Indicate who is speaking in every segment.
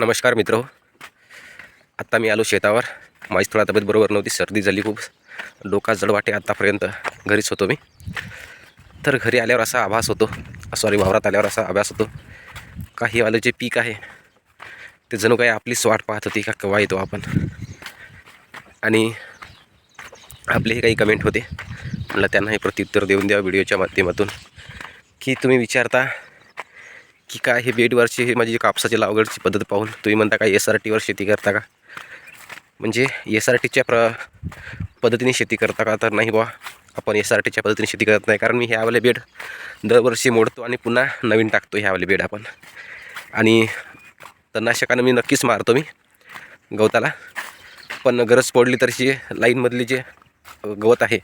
Speaker 1: नमस्कार मित्र. आत्ता मी आलो शेतावर. माझी थोडा तब्येत बरोबर नव्हती सर्दी झाली खूप. डोका जड वाटे आत्तापर्यंत घरीच होतो मी. तर घरी आल्यावर असा आभास होतो. सॉरी वावरात आल्यावर असा अभ्यास होतो. का हे जे पीक आहे ते जणू काही आपलीच वाट पाहत होती का केव्हा येतो आपण. आणि आपलेही काही कमेंट होते. म्हटलं त्यांना हे प्रत्युत्तर देऊन द्या व्हिडिओच्या माध्यमातून. की तुम्ही विचारता की काय हे बेडवरची हे माझी कापसाची लागवडची पद्धत पाहून तुम्ही म्हणता का एस आर टीवर शेती करता का? म्हणजे एस आर टीच्या प्र पद्धतीने शेती करता का? तर नाही बुवा आपण एस आर टीच्या पद्धतीने शेती करत नाही. कारण मी ह्यावाले बेड दरवर्षी मोडतो आणि पुन्हा नवीन टाकतो ह्यावाले बेड आपण. आणि तणनाशकानं मी नक्कीच मारतो मी गवताला. पण गरज पडली तर जे लाईनमधली जे गवत आहे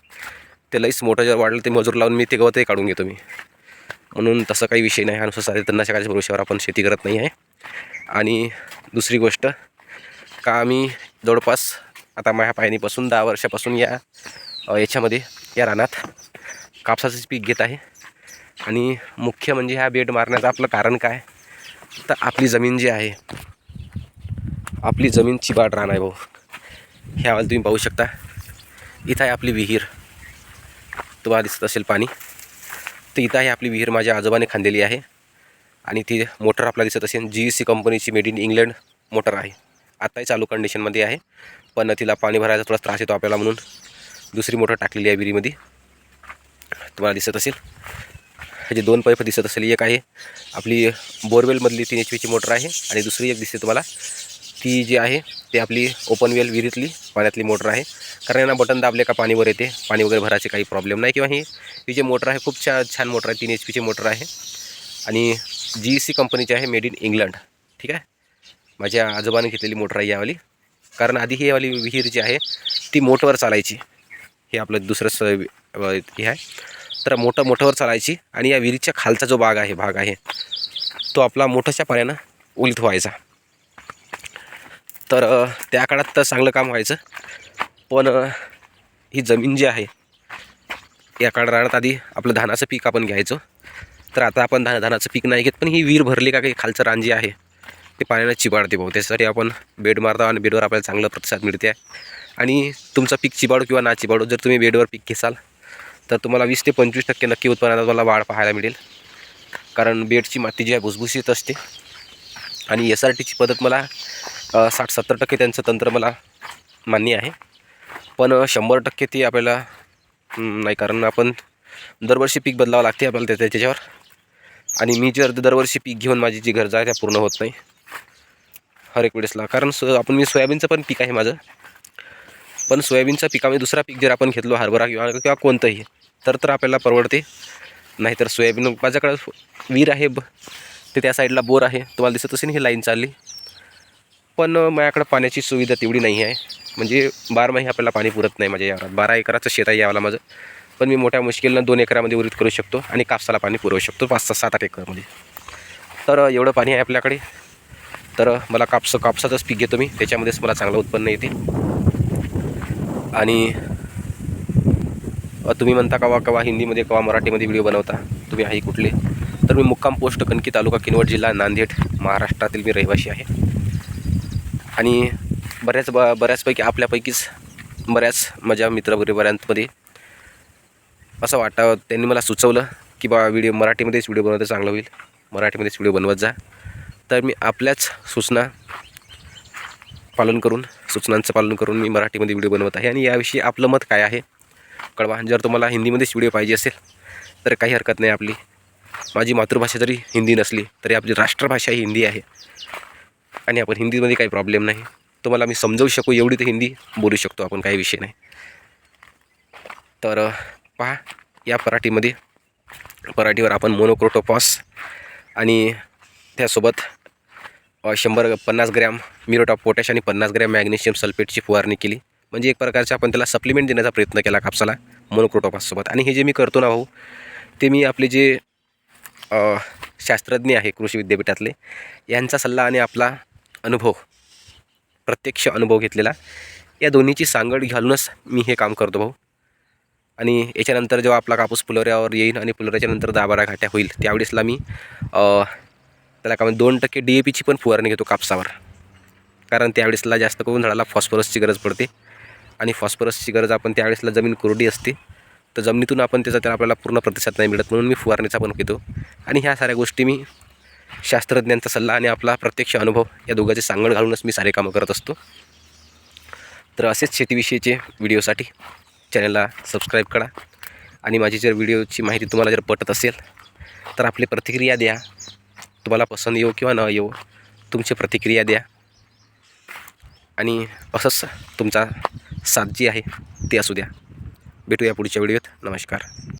Speaker 1: ते लईच मोठं जर वाढलं ते मजूर लावून मी ते गवतही काढून घेतो मी. म्हणून तसं काही विषय नाही. अनुसार साधे तन्नाशकाच्या भरोश्यावर आपण शेती करत नाही आहे. आणि दुसरी गोष्ट का आम्ही जवळपास आता माझ्या पायनीपासून दहा वर्षापासून या याच्यामध्ये या रानात कापसाचंच पीक घेत आहे. आणि मुख्य म्हणजे ह्या बेड मारण्याचं आपलं कारण काय? तर आपली जमीन जी आहे आपली जमीन चिबाड रान आहे भाऊ. ह्या तुम्ही पाहू शकता. इथं आहे आपली विहीर. तुम्हाला दिसत असेल पाणी. तर इथं आहे आपली विहीर माझ्या आजोबाने खांदलेली आहे. आणि ती मोटर आपल्याला दिसत असेल जी सी कंपनीची मेड इन इंग्लंड मोटर आहे. आत्ताही चालू कंडिशनमध्ये आहे. पण तिला पाणी भरायचा थोडा त्रास येतो आपल्याला म्हणून. दुसरी मोटर टाकलेली आहे विहिरीमध्ये. तुम्हाला दिसत असेल. हे जे दोन पाईप दिसत असेल एक आहे आपली बोरवेलमधली तीन एच पीची मोटर आहे. आणि दुसरी एक दिसते तुम्हाला. ती जी आहे ती आपली ओपन वेल विहिरीतली पाण्यातली मोटर आहे. कारण यांना बटन दाबले का पाणीवर येते पाणी वगैरे भरायचे काही प्रॉब्लेम नाही. किंवा ही ही जी मोटर आहे खूप छान छान मोटर आहे तीन एच पीची मोटर आहे. आणि जी सी कंपनीची आहे मेड इन इंग्लंड ठीक आहे? माझ्या आजोबाने घेतलेली मोटर आहे यावाली. कारण आधी ही वाली विहीर जी आहे ती मोटरवर चालायची. हे आपलं दुसरं स हे आहे. तर मोठं मोठंवर चालायची आणि या विहिरीच्या खालचा जो भाग आहे भाग आहे तो आपला मोठ्याच्या पाण्यानं ओलीत व्हायचा तर त्या काळात तर चांगलं काम व्हायचं. पण ही जमीन जी आहे या काळ रानात आधी आपलं धानाचं पीक आपण घ्यायचो. तर आता आपण धा धानाचं पीक नाही घेत पण ही विहीर भरली का काही खालचं रान जे आहे ते पाण्यानं चिबाडते भाऊ त्याच्यासाठी आपण बेड मारतो आणि बेडवर आपल्याला चांगला प्रतिसाद मिळते. आहे आणि तुमचं पीक चिबाडू किंवा ना चिबाडू जर तुम्ही बेडवर पीक घेसाल तर तुम्हाला वीस ते पंचवीस टक्के नक्की उत्पन्नात तुम्हाला वाढ पाहायला मिळेल. कारण बेडची माती जी आहे भुसभुशीत असते. आणि एस आर टीची पद्धत मला साठ सत्तर टक्के त्यांचं तंत्र मला मान्य आहे. पण शंभर टक्के ती आपल्याला नाही कारण आपण दरवर्षी पीक बदलावं लागते आपल्याला त्या त्याच्यावर. आणि मी जर दरवर्षी पीक घेऊन माझी जी गरजा आहे त्या पूर्ण होत नाही. हर एक वेळेसला. कारण सो आपण मी सोयाबीनचं पण पीक आहे माझं. पण सोयाबीनचं पिकामध्ये दुसरा पीक जर आपण घेतलो हरभरा किंवा किंवा कोणतंही तर तर आपल्याला परवडते. नाहीतर सोयाबीन माझ्याकडं विहीर आहे ब ते त्या साईडला बोर आहे. तुम्हाला दिसत असेल ही लाईन चालली. पण माझ्याकडं पाण्याची सुविधा तेवढी नाही आहे. म्हणजे बारमाही आपल्याला पाणी पुरत नाही माझ्या यावरात बारा एकराचं शेत आहे यावाला माझं. पण मी मोठ्या मुश्किलनं दोन एकरामध्ये उरीत करू शकतो आणि कापसाला पाणी पुरवू शकतो. पाच सहा सात आठ एकरमध्ये. तर एवढं पाणी आहे आपल्याकडे. तर मला कापसं कापसाचंच पीक घेतो मी. त्याच्यामध्येच मला चांगलं उत्पन्न येते. आणि तुम्ही म्हणता कवा कवा हिंदीमध्ये कवा मराठीमध्ये व्हिडिओ बनवता. तुम्ही आहे कुठले? तर मी मुक्काम पोस्ट कणकी तालुका किनवट जिल्हा नांदेड महाराष्ट्रातील मी रहिवासी आहे. आणि बऱ्याच ब बऱ्याचपैकी आपल्यापैकीच बऱ्याच माझ्या मित्रपरिवारांमध्ये असं वाटावं त्यांनी मला सुचवलं की बा व्हिडिओ मराठीमध्येच व्हिडिओ बनवता चांगलं होईल. मराठीमध्येच व्हिडिओ बनवत जा. तर मी आपल्याच सूचना पालन करून सूचनांचं पालन करून मी मराठीमध्ये व्हिडिओ बनवत आहे. आणि याविषयी आपलं मत काय आहे? कळवा. जर तुम्हाला हिंदीमध्येच व्हिडिओ पाहिजे असेल तर काही हरकत नाही आपली. माझी मातृभाषा जरी हिंदी नसली तरी आपली राष्ट्रभाषा ही हिंदी आहे. आणि आपण हिंदीमध्ये काही प्रॉब्लेम नाही. तुम्हाला मी समजवू शकू एवढी तर हिंदी बोलू शकतो आपण काही विषय नाही. तर पहा या पराठीमध्ये पराठीवर आपण मोनोक्रोटोपॉस आणि त्यासोबत शंभर पन्नास ग्रॅम मिरोट ऑफ पोटॅश आणि पन्नास ग्रॅम मॅग्नेशियम सल्फेटची फवारणी केली. म्हणजे एक प्रकारचा आपण त्याला सप्लिमेंट देण्याचा प्रयत्न केला कापसाला मोनोक्रोटोपॉससोबत आणि हे जे मी करतो ना भाऊ ते मी आपले जे शास्त्रज्ञ आहे कृषी विद्यापीठातले यांचा सल्ला आणि आपला अनुभव प्रत्यक्ष अनुभव घेतलेला. या दोन्हीची सांगड घालूनच मी हे काम करतो भाऊ. आणि याच्यानंतर जेव्हा आपला कापूस फुलोऱ्यावर येईल आणि फुलोऱ्याच्या नंतर दहा बारा घाट्या होईल त्यावेळेसला मी त्याला का दोन टक्के डी ए पीची पण फुवारणी घेतो कापसावर. कारण त्यावेळेसला जास्त करून झाडाला फॉस्फरसची गरज पडते. आणि फॉस्फरसची गरज आपण त्यावेळेसला जमीन कोरडी असते तर जमिनीतून आपण त्याचा त्याला आपल्याला पूर्ण प्रतिसाद नाही मिळत म्हणून मी फुवारणीचा पण घेतो. आणि ह्या साऱ्या गोष्टी मी शास्त्रज्ञांचा सल्ला आणि आपला प्रत्यक्ष अनुभव या दोघांचे सांगड घालूनच मी सारे कामं करत असतो. तर असेच शेतीविषयीचे व्हिडिओसाठी चॅनलला सबस्क्राईब करा आणि माझी जर व्हिडिओची माहिती तुम्हाला जर पटत असेल तर आपली प्रतिक्रिया द्या. तुम्हाला पसंत येऊ किंवा न येऊ तुमची प्रतिक्रिया द्या. आणि असंच तुमचा साथ जी आहे ते असू द्या. भेटूया पुढच्या व्हिडिओत. नमस्कार.